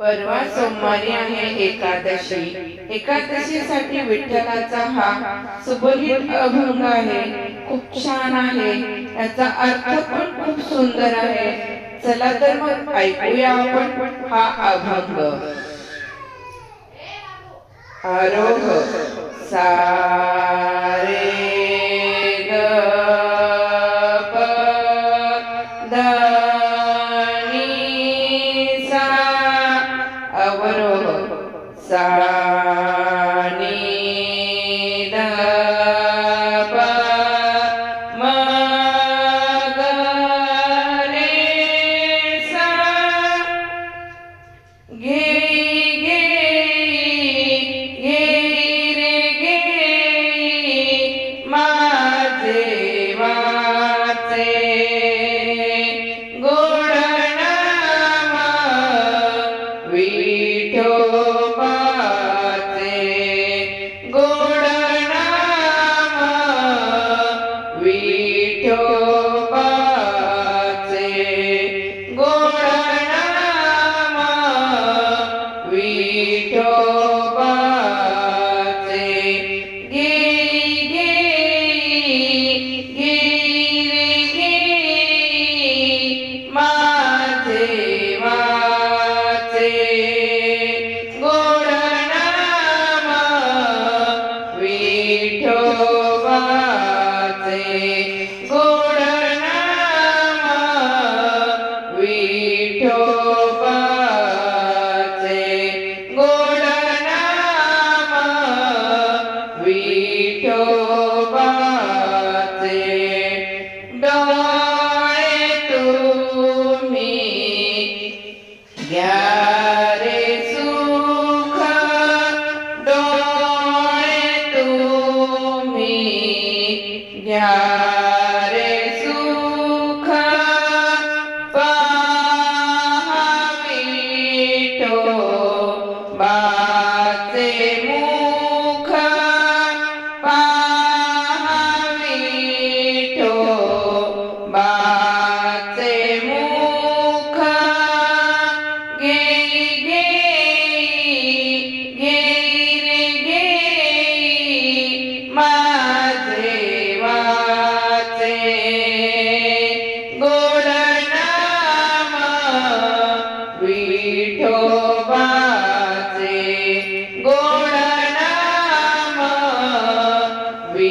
परवा सोमवारी आहे एकादशी. एकादशीसाठी विठ्ठलाचा हा सुबोधित अभंग आहे. खूप छान आहे. त्याचा अर्थ पण खूप सुंदर आहे. चला तर मग ऐकूया आपण हा अभंग. आरोह सारे 三 Yeah.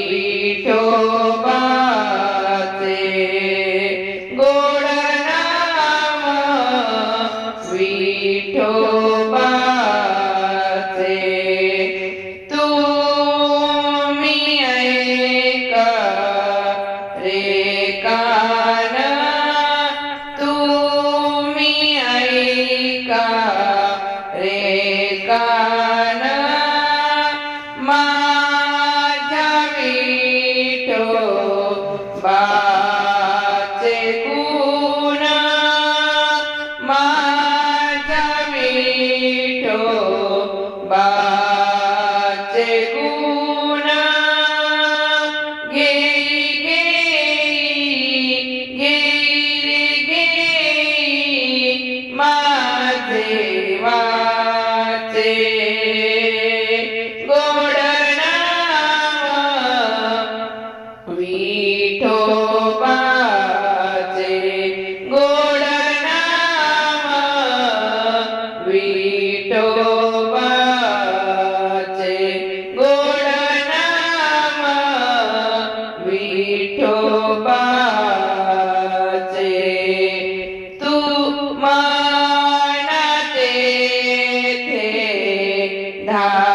free. Amen. Nah.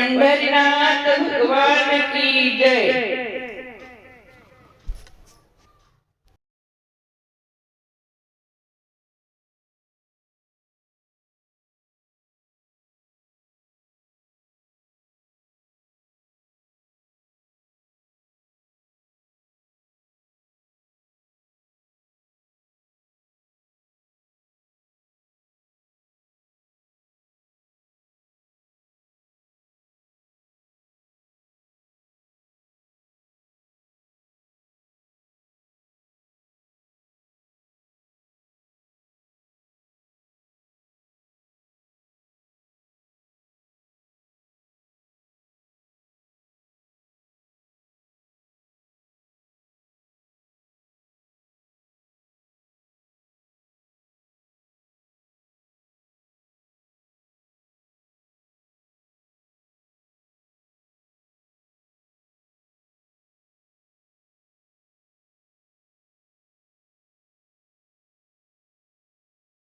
પંડરીનાથ ભગવાન કી જય.